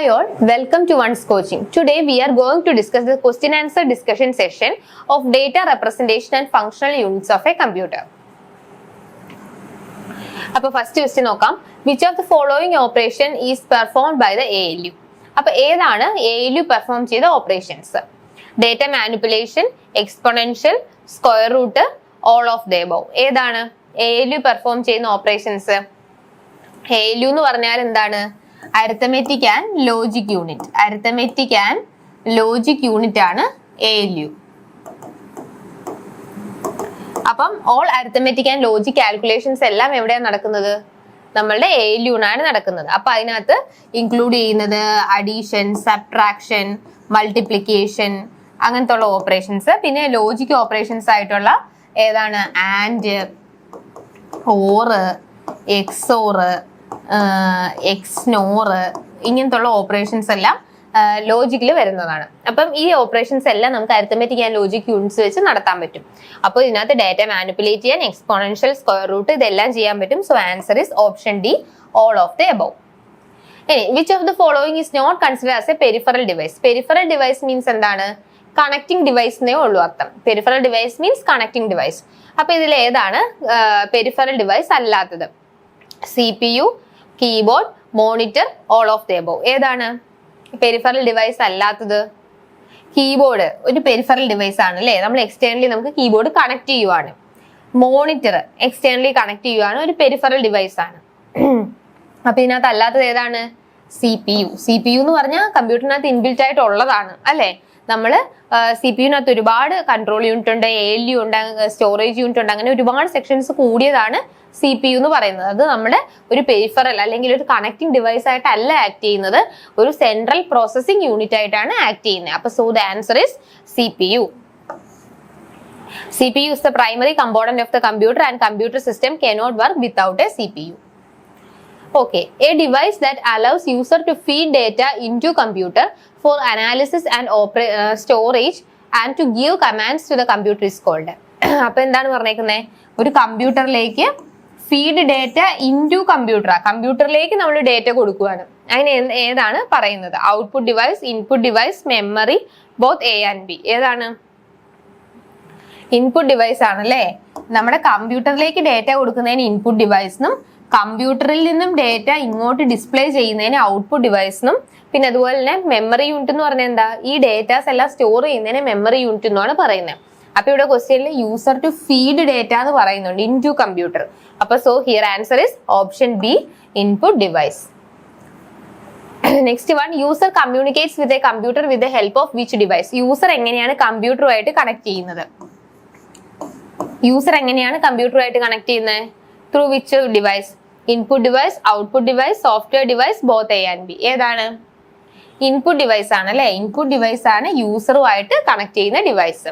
Hi all, welcome to One's Coaching. Today we are going to discuss the question answer discussion session of data representation and functional units of a computer. അപ്പൊ first question നോക്കാം. Which of the following operation is perform by the A L U അപ്പൊ ഏതാണ് A L U perform ചെയ്ത operations data manipulation exponential square root all of the above ഏതാണ്? A L U perform ചെയ്യുന്ന operations A L U എന്ന് പറഞ്ഞാൽ എന്താണ്? Arithmetic and logic unit arithmetic and logic unit ആണ് A L U അപ്പം all arithmetic and logic calculations എല്ലാം എവിടെയാണ് നടക്കുന്നത്? നമ്മളുടെ എ എൽ നടക്കുന്നത്. അപ്പൊ അതിനകത്ത് ഇൻക്ലൂഡ് ചെയ്യുന്നത് അഡീഷൻ സബ്ട്രാക്ഷൻ മൾട്ടിപ്ലിക്കേഷൻ അങ്ങനത്തെ ഉള്ള ഓപ്പറേഷൻസ് പിന്നെ ലോജിക് ഓപ്പറേഷൻസ് ആയിട്ടുള്ള ഏതാണ് ആൻഡ് ഓറ് എക്സോറ് എക്സ്നോറ് നോറ് ഇങ്ങനത്തുള്ള ഓപ്പറേഷൻസ് എല്ലാം ലോജിക്കിൽ വരുന്നതാണ്. അപ്പം ഈ ഓപ്പറേഷൻസ് എല്ലാം നമുക്ക് അരിത്തമെറ്റിക് ആൻഡ് ലോജിക് യൂണിറ്റ്സ് വെച്ച് നടത്താൻ പറ്റും. അപ്പോൾ ഇതിനകത്ത് ഡാറ്റ മാനിപ്പുലേറ്റ് ചെയ്യാൻ എക്സ്പോണൻഷ്യൽ സ്ക്വയർ റൂട്ട് ഇതെല്ലാം ചെയ്യാൻ പറ്റും. So answer is option D all of the above ഇനി which of the following is not consider as a peripheral device peripheral device means എന്താണ്? കണക്റ്റിംഗ് എന്നേ ഉള്ളൂ അർത്ഥം. Peripheral device means connecting device അപ്പൊ ഇതിൽ ഏതാണ് പെരിഫറൽ ഡിവൈസ് അല്ലാത്തത്? C P U keyboard monitor all of the above ഏതാണ്? Peripheral device അല്ലാത്തത്. കീബോർഡ് ഒരു പെരിഫറൽ ഡിവൈസ് ആണ് അല്ലേ? നമ്മൾ എക്സ്റ്റേണലി നമുക്ക് കീബോർഡ് കണക്ട് ചെയ്യുവാണ്. മോണിറ്റർ എക്സ്റ്റേണലി കണക്ട് ചെയ്യുവാണ് ഒരു പെരിഫറൽ ഡിവൈസ് ആണ്. അപ്പൊ ഇതിനകത്ത് അല്ലാത്തത് ഏതാണ്? C P U C P U എന്ന് പറഞ്ഞാൽ കമ്പ്യൂട്ടറിനകത്ത് ഇൻബിൽറ്റ് ആയിട്ട് ഉള്ളതാണ് അല്ലേ? നമ്മൾ സി പി യുനകത്ത് ഒരുപാട് കൺട്രോൾ യൂണിറ്റ് ഉണ്ട് എ എൽ യു ഉണ്ട് സ്റ്റോറേജ് യൂണിറ്റ് ഉണ്ട് അങ്ങനെ ഒരുപാട് സെക്ഷൻസ് കൂടിയതാണ് സി പി യു എന്ന് പറയുന്നത്. അത് നമ്മുടെ ഒരു പേഫറൽ അല്ലെങ്കിൽ ഒരു കണക്ടിങ് ഡിവൈസ് ആയിട്ടല്ല ആക്ട് ചെയ്യുന്നത്. ഒരു സെൻട്രൽ പ്രോസസ്സിംഗ് യൂണിറ്റ് ആയിട്ടാണ് ആക്ട് ചെയ്യുന്നത്. അപ്പൊ so the answer is C P U C P U is the primary component of the computer and computer system can not work without a C P U okay a device that allows user to feed data into computer for analysis and storage and to give commands to the computer is called അപ്പൊ എന്താണ് പറഞ്ഞേക്കുന്നത് ഒരു കമ്പ്യൂട്ടറിലേക്ക് feed data into computer കമ്പ്യൂട്ടറിലേക്ക് നമ്മൾ data കൊടുക്കുകയാണ് അതിന് ഏതാണ് പറയുന്നത്? Output device input device memory both A and B ഏതാണ്? ഇൻപുട്ട് ഡിവൈസ് ആണല്ലേ? നമ്മുടെ കമ്പ്യൂട്ടറിലേക്ക് ഡേറ്റ കൊടുക്കുന്നതിന് ഇൻപുട്ട് ഡിവൈസിനും കമ്പ്യൂട്ടറിൽ നിന്നും ഡേറ്റ ഇങ്ങോട്ട് ഡിസ്പ്ലേ ചെയ്യുന്നതിന് ഔട്ട്പുട്ട് ഡിവൈസിനും പിന്നെ അതുപോലെ തന്നെ മെമ്മറി യൂണിറ്റ് എന്ന് പറഞ്ഞാൽ എന്താ? ഈ ഡേറ്റാസ് എല്ലാം സ്റ്റോർ ചെയ്യുന്നതിന് മെമ്മറി യൂണിറ്റ് എന്നാണ് പറയുന്നത്. അപ്പൊ ഇവിടെ ക്വസ്റ്റ്യനിൽ യൂസർ ടു ഫീഡ് ഡേറ്റ എന്ന് പറയുന്നുണ്ട് ഇൻ ടു കമ്പ്യൂട്ടർ അപ്പൊ so here answer is option B input device next one user communicates with a computer with the help of which device user എങ്ങനെയാണ് കമ്പ്യൂട്ടറുമായിട്ട് കണക്ട് ചെയ്യുന്നത്? യൂസർ എങ്ങനെയാണ് കമ്പ്യൂട്ടറുമായിട്ട് connect ചെയ്യുന്നത്? Through which device input device output device software device both A and B ഏതാണ്? Input device ആണ് അല്ലെ? Input device ആണ് യൂസറുമായിട്ട് കണക്ട് ചെയ്യുന്ന device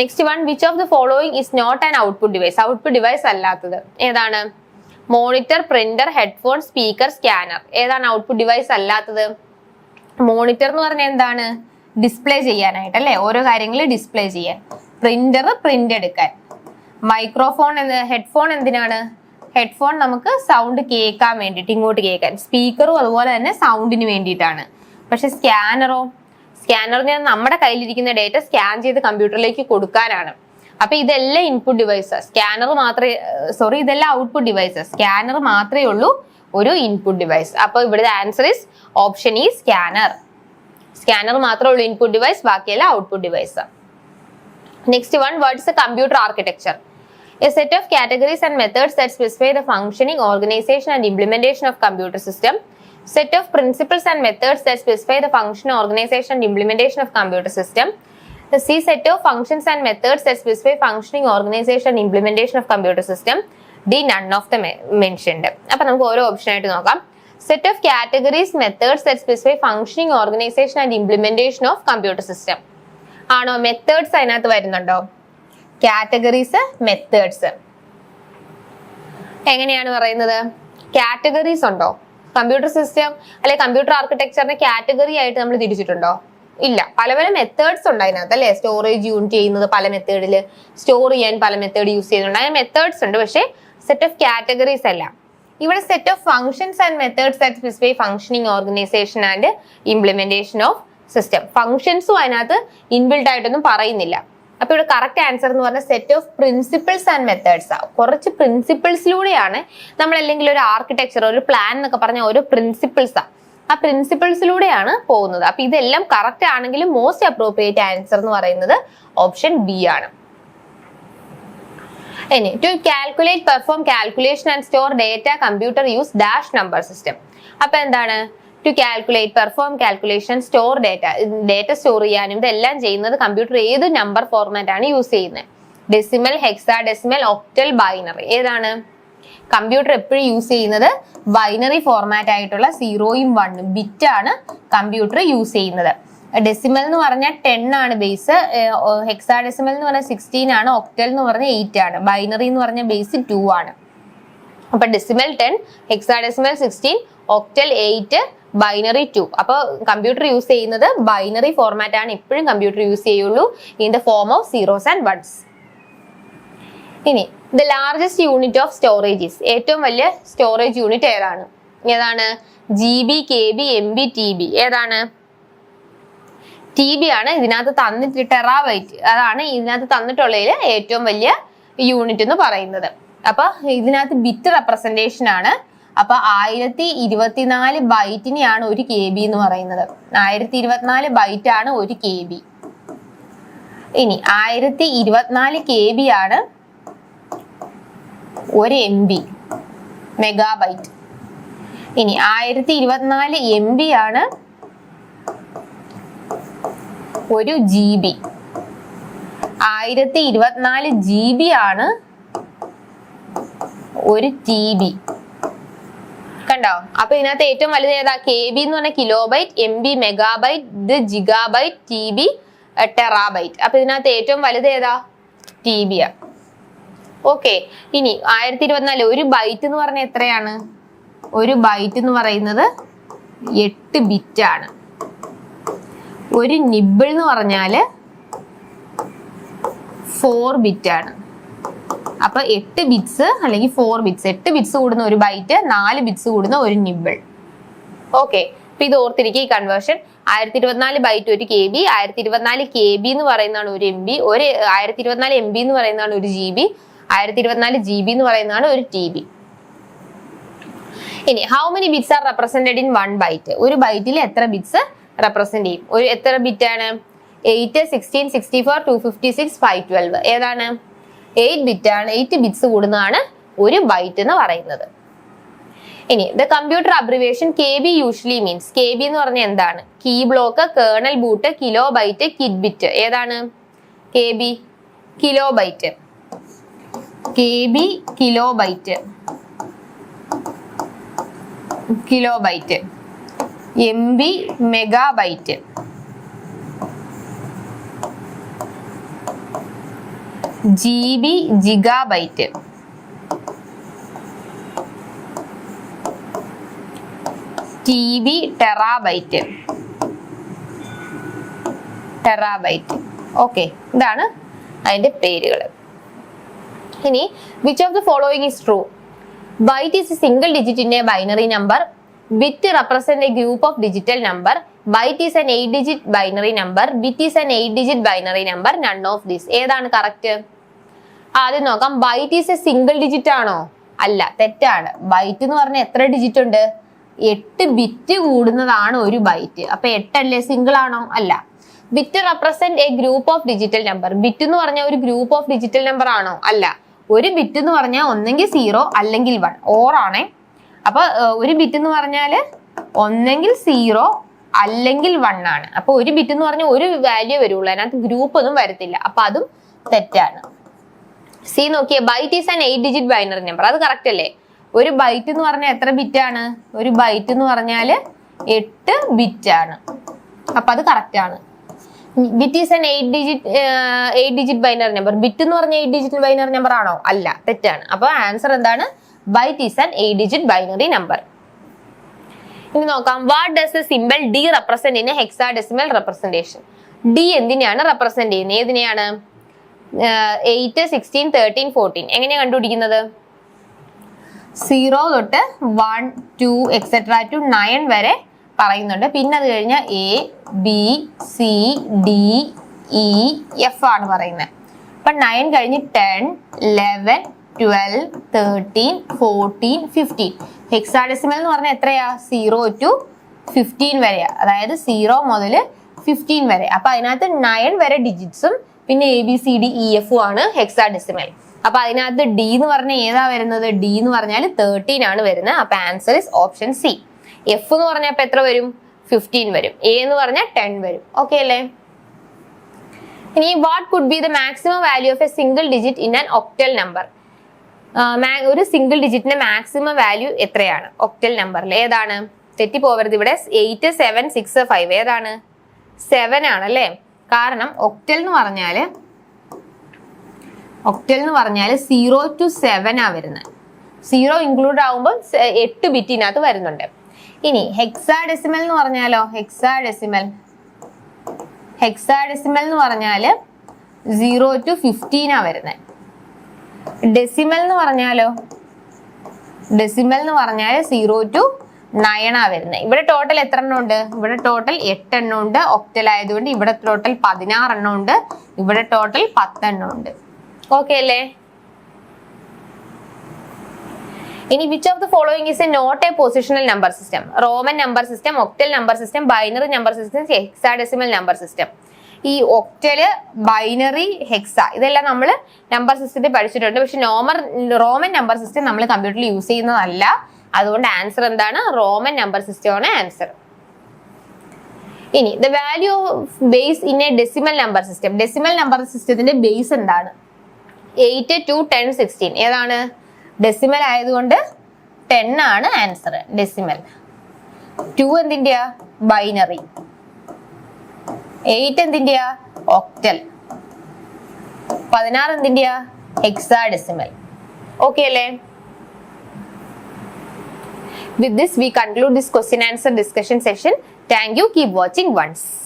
next one which of the following is not an output device output device അല്ലാത്തത്. ഏതാണ്? Monitor printer headphone speaker scanner ഏതാണ് output device അല്ലാത്തത്? മോണിറ്റർ എന്ന് പറഞ്ഞാൽ എന്താണ്? ഡിസ്പ്ലേ ചെയ്യാനായിട്ട് അല്ലെ? ഓരോ കാര്യങ്ങൾ ഡിസ്പ്ലേ ചെയ്യാൻ. പ്രിന്റർ പ്രിന്റ് എടുക്കാൻ. മൈക്രോഫോൺ എന്ത് ഹെഡ്ഫോൺ എന്തിനാണ്? ഹെഡ്ഫോൺ നമുക്ക് സൗണ്ട് കേൾക്കാൻ വേണ്ടിയിട്ട് ഇങ്ങോട്ട് കേൾക്കാൻ. സ്പീക്കറും അതുപോലെ തന്നെ സൗണ്ടിന് വേണ്ടിയിട്ടാണ്. പക്ഷെ സ്കാനറോ സ്കാനറിന് നമ്മുടെ കയ്യിലിരിക്കുന്ന ഡേറ്റ സ്കാൻ ചെയ്ത് കമ്പ്യൂട്ടറിലേക്ക് കൊടുക്കാനാണ്. അപ്പൊ ഇതെല്ലാം ഇൻപുട്ട് ഡിവൈസ് സ്കാനർ മാത്രമേ സോറി ഇതെല്ലാം ഔട്ട്പുട്ട് ഡിവൈസ് സ്കാനർ മാത്രമേ ഉള്ളൂ ഒരു ഇൻപുട്ട് ഡിവൈസ് അപ്പൊ ഇവിടുത്തെ answer is option E scanner scanner മാത്രമേ ഉള്ളൂ ഇൻപുട്ട് ഡിവൈസ് ബാക്കിയെല്ലാം output device next one what is computer architecture A set of categories and methods that specify the functioning, organization, and implementation of computer system. Set of principles and methods that specify the function, organization, and implementation of computer system. The C set of functions and methods that specify functioning, organization, and implementation of computer system. D none of the mentioned. അപ്പൊ നമുക്ക് ഓരോ option ആയിട്ട് നോക്കാം set of categories methods that specify functioning organization and implementation of computer system ആണോ methods അതിനകത്ത് വരുന്നുണ്ടോ categories methods എങ്ങനെയാണ് പറയുന്നത് കാറ്റഗറീസ് ഉണ്ടോ കമ്പ്യൂട്ടർ സിസ്റ്റം അല്ലെ കമ്പ്യൂട്ടർ ആർക്കിടെക്ചറിനെ കാറ്റഗറി ആയിട്ട് നമ്മൾ തിരിച്ചിട്ടുണ്ടോ? ഇല്ല. പല പല മെത്തേഡ്സ് ഉണ്ട് അതിനകത്ത് അല്ലെ? സ്റ്റോറേജ് യൂണിറ്റ് ചെയ്യുന്നത് പല മെത്തേഡിൽ സ്റ്റോർ ചെയ്യാൻ പല മെത്തേഡ് യൂസ് ചെയ്യുന്നുണ്ട്. അങ്ങനെ മെത്തേഡ്സ് ഉണ്ട്. പക്ഷേ സെറ്റ് ഓഫ് കാറ്റഗറീസ് അല്ല. ഇവിടെ set of functions and methods that specify functioning organization and implementation of system ഫംഗ്ഷൻസും അതിനകത്ത് ഇൻബിൽഡ് ആയിട്ടൊന്നും പറയുന്നില്ല. അപ്പൊ ഇവിടെ കറക്റ്റ് ആൻസർ എന്ന് പറഞ്ഞാൽ set of principles and methods ആ. കുറച്ച് പ്രിൻസിപ്പിൾസിലൂടെയാണ് നമ്മൾ അല്ലെങ്കിൽ ഒരു ആർക്കിടെക്ചർ ഒരു പ്ലാൻ എന്നൊക്കെ പറഞ്ഞ ഓരോ പ്രിൻസിപ്പിൾസ് ആ. ആ പ്രിൻസിപ്പിൾസിലൂടെയാണ് പോകുന്നത്. അപ്പൊ ഇതെല്ലാം കറക്റ്റ് ആണെങ്കിൽ മോസ്റ്റ് അപ്രോപ്രിയേറ്റ് ആൻസർ എന്ന് പറയുന്നത് ഓപ്ഷൻ ബി ആണ്. ഇനി to calculate perform calculation and store data computer use dash number system അപ്പൊ എന്താണ്? To calculate perform calculation store data data store ചെയ്യാനും ഇതെല്ലാം ചെയ്യുന്നത് കമ്പ്യൂട്ടർ ഏത് നമ്പർ ഫോർമാറ്റ് ആണ് യൂസ് ചെയ്യുന്നത് decimal hexadecimal octal binary ഏതാണ്? കമ്പ്യൂട്ടർ എപ്പോഴും യൂസ് ചെയ്യുന്നത് ബൈനറി ഫോർമാറ്റ് ആയിട്ടുള്ള സീറോയും വണ്ണും ബിറ്റ് ആണ് കമ്പ്യൂട്ടർ യൂസ് ചെയ്യുന്നത്. ഡെസിമൽ എന്ന് പറഞ്ഞാൽ ടെൻ ആണ് ബേസ് ഹെക്സാ ഡെസിമൽ എന്ന് പറഞ്ഞാൽ സിക്സ്റ്റീൻ ആണ് ഒക്ടൽ എന്ന് പറഞ്ഞാൽ എയ്റ്റ് ആണ് ബൈനറി എന്ന് പറഞ്ഞാൽ ബേസ് ടു ആണ്. അപ്പൊ decimal ten hexadecimal sixteen octal eight binary two അപ്പോൾ കമ്പ്യൂട്ടർ യൂസ് ചെയ്യുന്നത് ബൈനറി ഫോർമാറ്റ് ആണ്. ഇപ്പോഴും കമ്പ്യൂട്ടർ യൂസ് ചെയ്യുള്ളൂ in the form of zeros and ones ഇനി the largest unit of storages ഏറ്റവും വലിയ സ്റ്റോറേജ് യൂണിറ്റ് ഏതാണ്? ഏതാണ്? G B K B M B T B ഏതാണ്? ടി ബി ആണ് ഇതിനകത്ത് തന്നിട്ട് ടെറാബൈറ്റ് അതാണ് ഇതിനകത്ത് തന്നിട്ടുള്ളതിൽ ഏറ്റവും വലിയ യൂണിറ്റ് എന്ന് പറയുന്നത്. അപ്പൊ ഇതിനകത്ത് ബിറ്റ് റെപ്രസെന്റേഷൻ ആണ്. അപ്പൊ ആയിരത്തി ഇരുപത്തിനാല് ബൈറ്റിനെയാണ് ഒരു കെ ബി എന്ന് പറയുന്നത്. ആയിരത്തി ഇരുപത്തിനാല് ബൈറ്റ് ആണ് ഒരു കെ ബി ഇനി ആയിരത്തി ഇരുപത്തിനാല് കെ ബി ആണ് ഒരു എം ബി മെഗാബൈറ്റ് ഇനി ആയിരത്തി ഇരുപത്തിനാല് എം ബി ആണ് ഒരു ജി ബി ആയിരത്തി ഇരുപത്തിനാല് ജി ബി ആണ് ഒരു ടി ബി കണ്ടോ? അപ്പൊ ഇതിനകത്ത് ഏറ്റവും വലുത് ഏതാ? കെ ബി എന്ന് പറഞ്ഞാൽ കിലോബൈറ്റ് എം ബി മെഗാബൈറ്റ് ഇത് ജിഗാബൈറ്റ് ടി ബി ടെറാബൈറ്റ് അപ്പൊ ഇതിനകത്ത് ഏറ്റവും വലുത് ഏതാ? ടി ബി ആ. ഓക്കെ ഇനി ആയിരത്തി ഇരുപത്തിനാല് ഒരു ബൈറ്റ് എന്ന് പറഞ്ഞ എത്രയാണ്? ഒരു ബൈറ്റ് എന്ന് പറയുന്നത് എട്ട് ബിറ്റ് ആണ്. ഒരു നിബിൾ എന്ന് പറഞ്ഞാൽ ഫോർ ബിറ്റ് ആണ്. അപ്പൊ എട്ട് ബിറ്റ്സ് അല്ലെങ്കിൽ ഫോർ ബിറ്റ്സ് എട്ട് ബിറ്റ്സ് കൂടുന്ന ഒരു ബൈറ്റ് നാല് ബിറ്റ്സ് കൂടുന്ന ഒരു നിബിൾ ഓക്കെ അപ്പൊ ഇത് ഓർത്തിരിക്കുക ഈ കൺവേർഷൻ ആയിരത്തി ഇരുപത്തിനാല് ബൈറ്റ് ഒരു കെ ബി ആയിരത്തി ഇരുപത്തിനാല് കെ ബി എന്ന് പറയുന്നതാണ് ഒരു എം ബി ഒരു ആയിരത്തി ഇരുപത്തിനാല് എം ബി എന്ന് പറയുന്നതാണ് ഒരു ജി ബി ആയിരത്തി ഇരുപത്തിനാല് ജി ബി എന്ന് പറയുന്നതാണ് ഒരു ടി ബി ഇനി how many bits are represented in one byte ഒരു ബൈറ്റിൽ എത്ര ബിറ്റ്സ് റെപ്രസെന്റ് ചെയ്യും? ഒരു എത്ര ബിറ്റ് ആണ്? Eight sixteen sixty four two fifty six five twelve ഏതാണ്? എയ്റ്റ് ബിറ്റ് ആണ് എയ്റ്റ് ബിറ്റ്സ് കൂടുന്നതാണ് ഒരു ബൈറ്റ് എന്ന് പറയുന്നത്. ഇനി the computer abbreviation K B usually means K B എന്ന് പറഞ്ഞാൽ എന്താണ്? Key block kernel boot kilobyte kid bit ഏതാണ്? K B kilobyte K B kilobyte kilobyte M B mega G B gigabyte T B terabyte terabyte okay ഇതാണ് അതിന്റെ പേരുകൾ. ഇനി which of the following is true byte is single digit in a binary number bit represent a group of digital number byte is an eight digit binary number bit is an eight digit binary number none of this ഏതാണ് correct ആദ്യം നോക്കാം. Byte is a single digit ആണോ? അല്ല തെറ്റാണ്. Byte എന്ന് പറഞ്ഞാൽ എത്ര digit ഉണ്ട്? എട്ട് ബിറ്റ് കൂടുന്നതാണ് ഒരു ബൈറ്റ് അപ്പൊ എട്ടല്ലേ? സിംഗിൾ ആണോ? അല്ല. Bit represent a group of digital number bit എന്ന് പറഞ്ഞാൽ ഒരു ഗ്രൂപ്പ് ഓഫ് ഡിജിറ്റൽ നമ്പർ ആണോ? അല്ല. ഒരു ബിറ്റ് എന്ന് പറഞ്ഞാൽ ഒന്നെങ്കിൽ സീറോ അല്ലെങ്കിൽ വൺ ഓർ ആണേ. അപ്പൊ ഒരു ബിറ്റ് എന്ന് പറഞ്ഞാൽ ഒന്നെങ്കിൽ സീറോ അല്ലെങ്കിൽ വൺ ആണ്. അപ്പൊ ഒരു ബിറ്റ് എന്ന് പറഞ്ഞാൽ ഒരു വാല്യൂ വരുള്ളൂ. അതിനകത്ത് ഗ്രൂപ്പ് ഒന്നും വരത്തില്ല. അപ്പൊ അതും തെറ്റാണ്. C Nokia byte is an eight digit binary number അത് കറക്റ്റ് അല്ലേ? ഒരു ബൈറ്റ് എന്ന് പറഞ്ഞാൽ എത്ര ബിറ്റ് ആണ്? ഒരു ബൈറ്റ് എന്ന് പറഞ്ഞാൽ എട്ട് ബിറ്റ് ആണ്. അപ്പൊ അത് കറക്റ്റ് ആണ്. Bit is an eight digit eight digit binary number bit എന്ന് പറഞ്ഞാൽ എയ്റ്റ് ഡിജിറ്റ് ബൈനറി നമ്പർ ആണോ? അല്ല തെറ്റാണ്. അപ്പോൾ ആൻസർ എന്താണ്? Byte is an eight digit binary number ഇനി നോക്കാം. What does the simple D represent in hexadecimal representation D എന്തിനെയാണ് റെപ്രസെന്റ് ചെയ്യുന്നത്? ഏതിനെയാണ്? Eight sixteen thirteen fourteen. എങ്ങനെയാണ് കണ്ടുപിടിക്കുന്നത്? സീറോ തൊട്ട് one two etcetera two nine വരെ പറയുന്നുണ്ട്. പിന്നെ അത് കഴിഞ്ഞാൽ A B C D E F ആണ് പറയുന്നത്. അപ്പൊ നയൻ കഴിഞ്ഞ് ten eleven twelve thirteen fourteen fifteen hexadecimal എന്ന് പറഞ്ഞാൽ എത്രയാ? സീറോ ടു ഫിഫ്റ്റീൻ വരെയാണ് അതായത് സീറോ മുതൽ ഫിഫ്റ്റീൻ വരെ. അപ്പൊ അതിനകത്ത് നയൻ വരെ ഡിജിറ്റ്സും പിന്നെ A B C D E എഫും ആണ് ഹെക്സാഡെസിമൽ അപ്പൊ അതിനകത്ത് ഡി എന്ന് പറഞ്ഞാൽ ഏതാ വരുന്നത്? ഡി എന്ന് പറഞ്ഞാൽ തേർട്ടീൻ ആണ് വരുന്നത്. അപ്പൊ answer is option C F എന്ന് പറഞ്ഞാൽ എത്ര വരും? ഫിഫ്റ്റീൻ വരും. എ എന്ന് പറഞ്ഞാൽ ടെൻ വരും. ഓക്കെ അല്ലേ? ഇനി what could be the maximum value of a single digit in an octal number ഒരു സിംഗിൾ ഡിജിറ്റിന്റെ മാക്സിമം വാല്യൂ എത്രയാണ്? ഒക്ടൽ നമ്പറിൽ ഏതാണ്? തെറ്റിപ്പോവരുത് ഇവിടെ. എയ്റ്റ് സെവൻ സിക്സ് ഫൈവ് ഏതാണ്? സെവൻ ആണ് അല്ലേ? കാരണം ഒക്ടൽ എന്ന് പറഞ്ഞാൽ ഒക്ടൽ എന്ന് പറഞ്ഞാൽ സീറോ ടു സെവൻ ആ വരുന്നത് സീറോ ഇൻക്ലൂഡ് ആവുമ്പോൾ എട്ട് ബിറ്റിനകത്ത് വരുന്നുണ്ട്. ഇനി ഹെക്സാ ഡെസിമൽ എന്ന് പറഞ്ഞാലോ? ഹെക്സാ ഡെസിമൽ ഹെക്സാ ഡെസിമൽ എന്ന് പറഞ്ഞാൽ സീറോ ടു ഫിഫ്റ്റീൻ ആ വരുന്നത് ഡെസിമൽ എന്ന് പറഞ്ഞാലോ? ഡെസിമൽ എന്ന് പറഞ്ഞാൽ സീറോ ടു നയൻ ആ വരുന്നത്. ഇവിടെ ടോട്ടൽ എത്ര എണ്ണം ഉണ്ട്? ഇവിടെ ടോട്ടൽ എട്ട് എണ്ണം ഉണ്ട്. ഒക്ടൽ ആയതുകൊണ്ട് ഇവിടെ ടോട്ടൽ പതിനാറ് എണ്ണം ഉണ്ട്. ഇവിടെ ടോട്ടൽ പത്തെണ്ണം ഉണ്ട്. ഓക്കെ അല്ലേ? ഇനി which of the following is a not a positional number system Roman number system octal number system binary number system hexadecimal number system ഈ ഒക്ടൽ ബൈനറി ഹെക്സ ഇതെല്ലാം നമ്മൾ നമ്പർ സിസ്റ്റത്തിൽ പഠിച്ചിട്ടുണ്ട്. പക്ഷെ നോമർ റോമൻ നമ്പർ സിസ്റ്റം നമ്മൾ കമ്പ്യൂട്ടറിൽ യൂസ് ചെയ്യുന്നതല്ല. അതുകൊണ്ട് ആൻസർ എന്താണ്? റോമൻ നമ്പർ സിസ്റ്റം ആണ് ആൻസർ ഇനി the value of base in a decimal number system decimal number സിസ്റ്റത്തിന്റെ ബേസ് എന്താണ്? എയ്റ്റ് ടു ടെൻ സിക്സ്റ്റീൻ ഏതാണ്? ഡെസിമൽ ആയതുകൊണ്ട് ടെൻ ആണ് ആൻസർ ഡെസിമൽ ടു എന്തിന്റെയാ ബൈനറി എയ്റ്റ് എന്തിന്റെയാ ഒക്ടൽ പതിനാറ് എന്തിന്റെയാ ഹെക്സാ ഡെസിമൽ ഓക്കെ അല്ലേ? With this, we conclude this question answer discussion session. Thank you. Keep watching once.